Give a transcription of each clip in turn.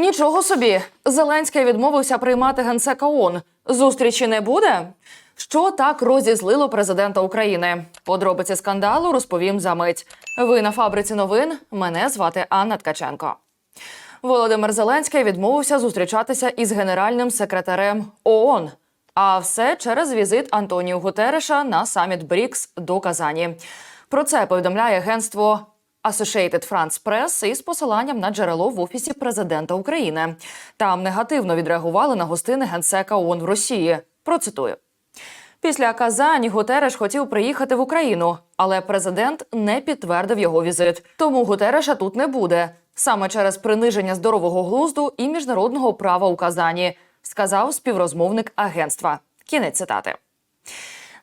Нічого собі, Зеленський відмовився приймати генсека ООН. Зустрічі не буде. Що так розізлило президента України? Подробиці скандалу розповім за мить. Ви на фабриці новин. Мене звати Анна Ткаченко. Володимир Зеленський відмовився зустрічатися із генеральним секретарем ООН. А все через візит Антоніо Гутереша на саміт БРІКС до Казані. Про це повідомляє агентство Associated France Press із посиланням на джерело в офісі президента України. Там негативно відреагували на гостини генсека ООН в Росії. Процитую. Після Казані Гутереш хотів приїхати в Україну, але президент не підтвердив його візит. Тому Гутереша тут не буде саме через приниження здорового глузду і міжнародного права у Казані, сказав співрозмовник агентства. Кінець цитати.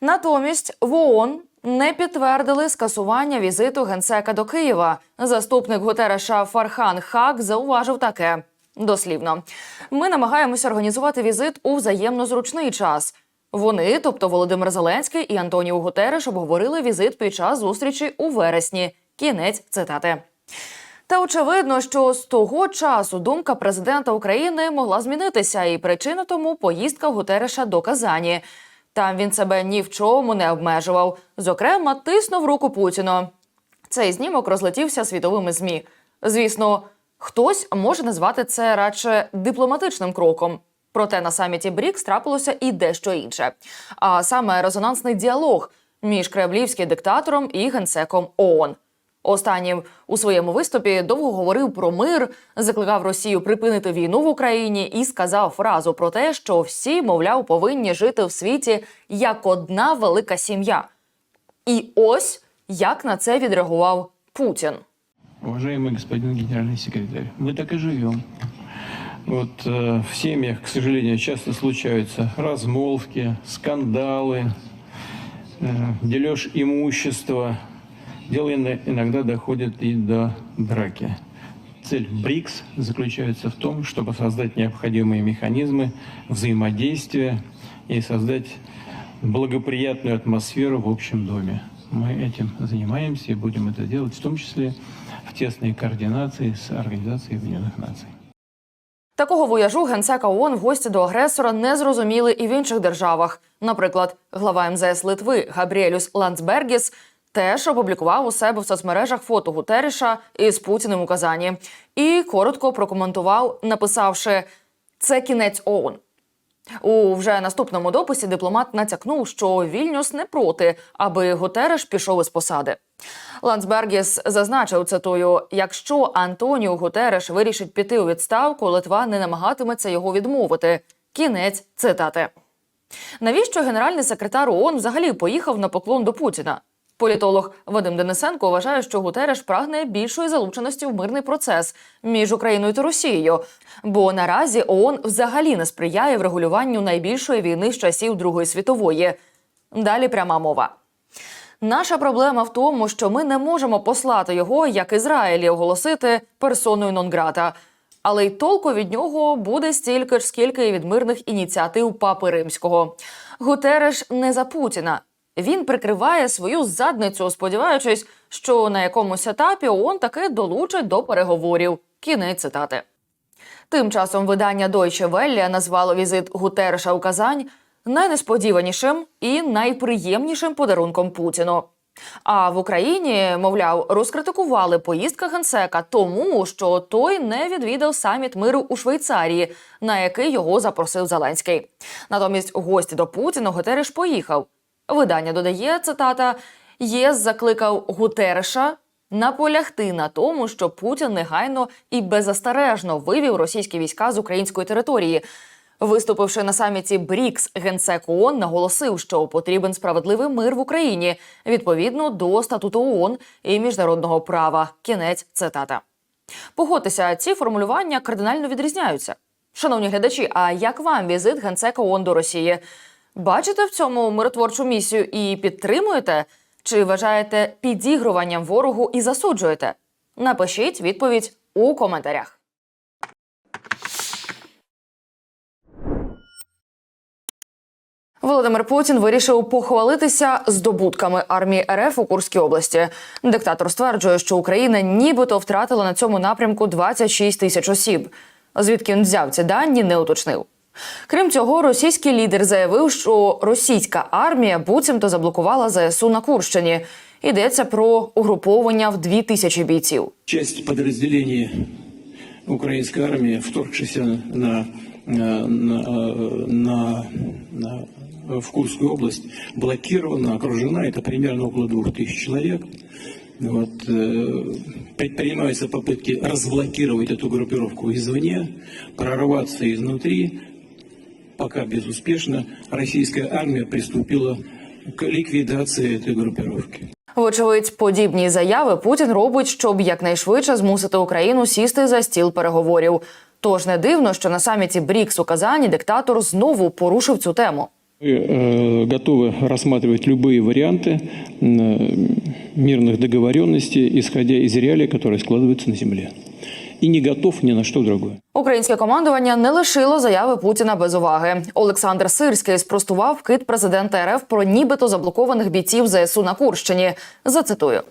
Натомість в ООН не підтвердили скасування візиту генсека до Києва. Заступник Гутереша Фархан Хак зауважив таке. Дослівно, ми намагаємося організувати візит у взаємно зручний час. Вони, тобто Володимир Зеленський і Антоніо Гутереш, обговорили візит під час зустрічі у вересні. Кінець цитати. Та очевидно, що з того часу думка президента України могла змінитися, і причина тому поїздка Гутереша до Казані. Там він себе ні в чому не обмежував. Зокрема, тиснув руку Путіну. Цей знімок розлетівся світовими змі. Звісно, хтось може назвати це радше дипломатичним кроком. Проте на саміті БРІКС трапилося і дещо інше. А саме резонансний діалог між кремлівським диктатором і генсеком ООН. Останнім у своєму виступі довго говорив про мир, закликав Росію припинити війну в Україні і сказав фразу про те, що всі, мовляв, повинні жити в світі як одна велика сім'я. І ось як на це відреагував Путін. Уважаемый господин генеральный секретарь, мы так и живем. Вот э, в семьях, к сожалению, часто случаются размолвки, скандалы, э, дележ имущества. Дело ино- иногда доходит и до драки. Цель БРИКС заключается в том, чтобы создать необходимые механизмы взаимодействия и создать благоприятную атмосферу в общем доме. Мы этим занимаемся и будем это делать, в том числе в тесной координации с Организацией Объединенных Наций. Такого вояжу генсека ООН в гості до агресора не зрозуміли і в інших державах. Наприклад, глава МЗС Литви Габріелюс Ландсбергіс теж опублікував у себе в соцмережах фото Гутеріша із Путіним у Казані і коротко прокоментував, написавши це кінець ООН. У вже наступному дописі дипломат натякнув, що Вільнюс не проти, аби Гутереш пішов із посади. Ландсбергіс зазначив цитую: якщо Антоніо Гутереш вирішить піти у відставку, Литва не намагатиметься його відмовити. Кінець цитати. Навіщо генеральний секретар ООН взагалі поїхав на поклон до Путіна? Політолог Вадим Денисенко вважає, що Гутереш прагне більшої залученості в мирний процес між Україною та Росією, бо наразі ООН взагалі не сприяє врегулюванню найбільшої війни з часів Другої світової. Далі пряма мова. Наша проблема в тому, що ми не можемо послати його, як Ізраїль, і оголосити персоною нон-грата. Але й толку від нього буде стільки ж, скільки і від мирних ініціатив Папи Римського. Гутереш не за Путіна. Він прикриває свою задницю, сподіваючись, що на якомусь етапі ООН таки долучить до переговорів. Кінець цитати. Тим часом видання Deutsche Welle назвало візит Гутереша у Казань найнесподіванішим і найприємнішим подарунком Путіну. А в Україні, мовляв, розкритикували поїздка генсека тому, що той не відвідав саміт миру у Швейцарії, на який його запросив Зеленський. Натомість гості до Путіна Гутереш поїхав. Видання додає цитата: ЄС закликав Гутереша наполягти на тому, що Путін негайно і беззастережно вивів російські війська з української території. Виступивши на саміті БРІКС, генсек ООН наголосив, що потрібен справедливий мир в Україні відповідно до статуту ООН і міжнародного права. Кінець цитата. Погодьтеся, ці формулювання кардинально відрізняються. Шановні глядачі, а як вам візит генсека ООН до Росії? Бачите в цьому миротворчу місію і підтримуєте? Чи вважаєте підігруванням ворогу і засуджуєте? Напишіть відповідь у коментарях. Володимир Путін вирішив похвалитися здобутками армії РФ у Курській області. Диктатор стверджує, що Україна нібито втратила на цьому напрямку 26 тисяч осіб. Звідки він взяв ці дані, не уточнив. Крім цього, російський лідер заявив, що російська армія буцімто заблокувала ЗСУ на Курщині. Йдеться про угруповання в дві тисячі бійців. часть подразделений украинской армии, вторгшейся на, на, на, на- на- в Курскую область, блокирована, окружена. Это примерно около двух тысяч человек. Вот, э, предпринимаются попытки разблокировать эту группировку извне, прорваться изнутри. Пока безуспешно российская армия приступила к ликвидации этой группировки. Вочевидь, подібні заяви Путін робить, щоб якнайшвидше змусити Україну сісти за стіл переговорів. Тож не дивно, що на саміті БРІКС у Казані диктатор знову порушив цю тему. Мы э, готовы рассматривать любые варианты э, мирных договоренностей, исходя из реалий, которые складываются на земле. И не готов ни на что другое. Українське командування не лишило заяви Путіна без уваги. Олександр Сирський спростував вкид президента РФ про нібито заблокованих бійців ЗСУ на Курщині. Зацитую.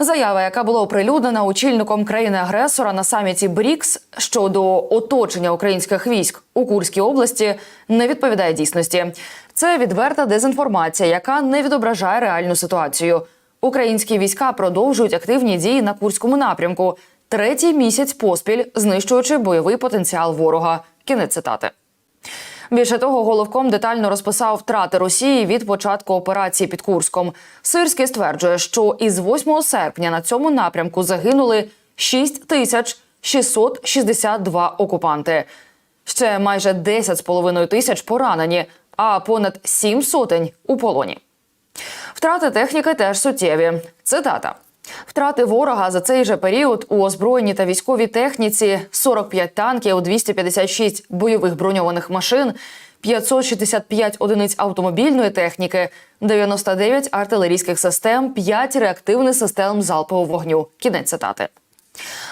Заява, яка була оприлюднена очільником країни-агресора на саміті БРІКС щодо оточення українських військ у Курській області, не відповідає дійсності. Це відверта дезінформація, яка не відображає реальну ситуацію. Українські війська продовжують активні дії на Курському напрямку. Третій місяць поспіль знищуючи бойовий потенціал ворога. Кінець цитати. Більше того, головком детально розписав втрати Росії від початку операції під Курском. Сирський стверджує, що із 8 серпня на цьому напрямку загинули 6 тисяч 662 окупанти. Ще майже 10,5 тисяч поранені, а понад 7 сотень у полоні. Втрати техніки теж суттєві. Цитата. Втрати ворога за цей же період у озброєнні та військовій техніці 45 танків, 256 бойових броньованих машин, 565 одиниць автомобільної техніки, 99 артилерійських систем, 5 реактивних систем залпового вогню. Кінець цитати.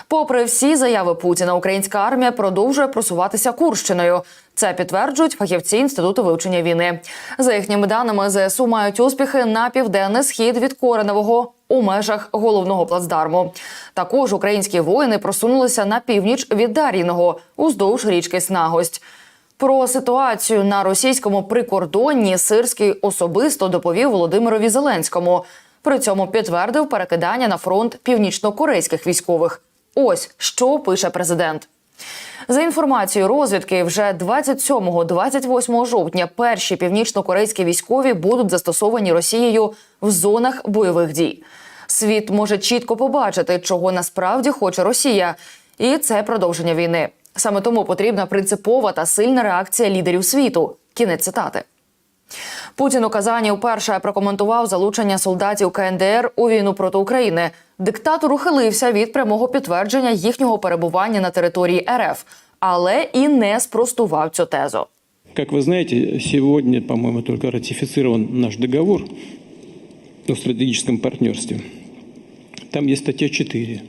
Попри всі заяви Путіна, українська армія продовжує просуватися Курщиною. Це підтверджують фахівці інституту вивчення війни. За їхніми даними, ЗСУ мають успіхи на південний схід від Коренового у межах головного плацдарму. Також українські воїни просунулися на північ від Дар'їного уздовж річки Снагость. Про ситуацію на російському прикордонні Сирський особисто доповів Володимирові Зеленському. При цьому підтвердив перекидання на фронт північно-корейських військових. Ось що пише президент. За інформацією розвідки, вже 27-28 жовтня перші північно-корейські військові будуть застосовані Росією в зонах бойових дій. Світ може чітко побачити, чого насправді хоче Росія, і це продовження війни. Саме тому потрібна принципова та сильна реакція лідерів світу. Кінець цитати. Путін у Казані вперше прокоментував залучення солдатів КНДР у війну проти України. Диктатор ухилився від прямого підтвердження їхнього перебування на території РФ, але і не спростував цю тезу. Как вы знаете, сегодня, по-моему, только ратифицирован наш договор о стратегическом партнерстве. Там есть статья 4.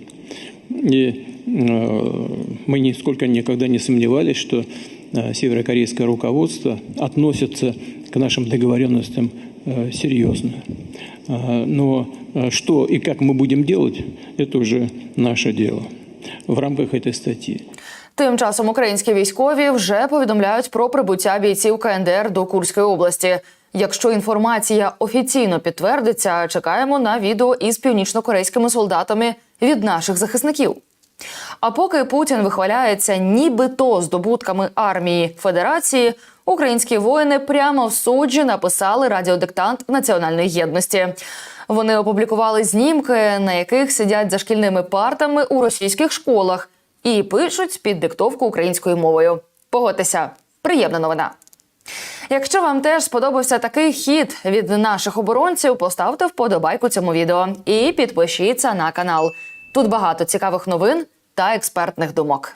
И э, мы нисколько никогда не сомневались, что э, северокорейское руководство относится к нашим договоренностям э, серьезно. А, Но э, что и как мы будем делать, это уже наше дело в рамках этой статьи. Тим часом українські військові вже повідомляють про прибуття бійців КНДР до Курської області. Якщо інформація офіційно підтвердиться, чекаємо на відео із північно-корейськими солдатами від наших захисників. А поки Путін вихваляється нібито здобутками армії Федерації, українські воїни прямо в суджі написали радіодиктант національної єдності. Вони опублікували знімки, на яких сидять за шкільними партами у російських школах, і пишуть під диктовку українською мовою. Погодьтеся, приємна новина. Якщо вам теж сподобався такий хід від наших оборонців, поставте вподобайку цьому відео і підпишіться на канал. Тут багато цікавих новин та експертних думок.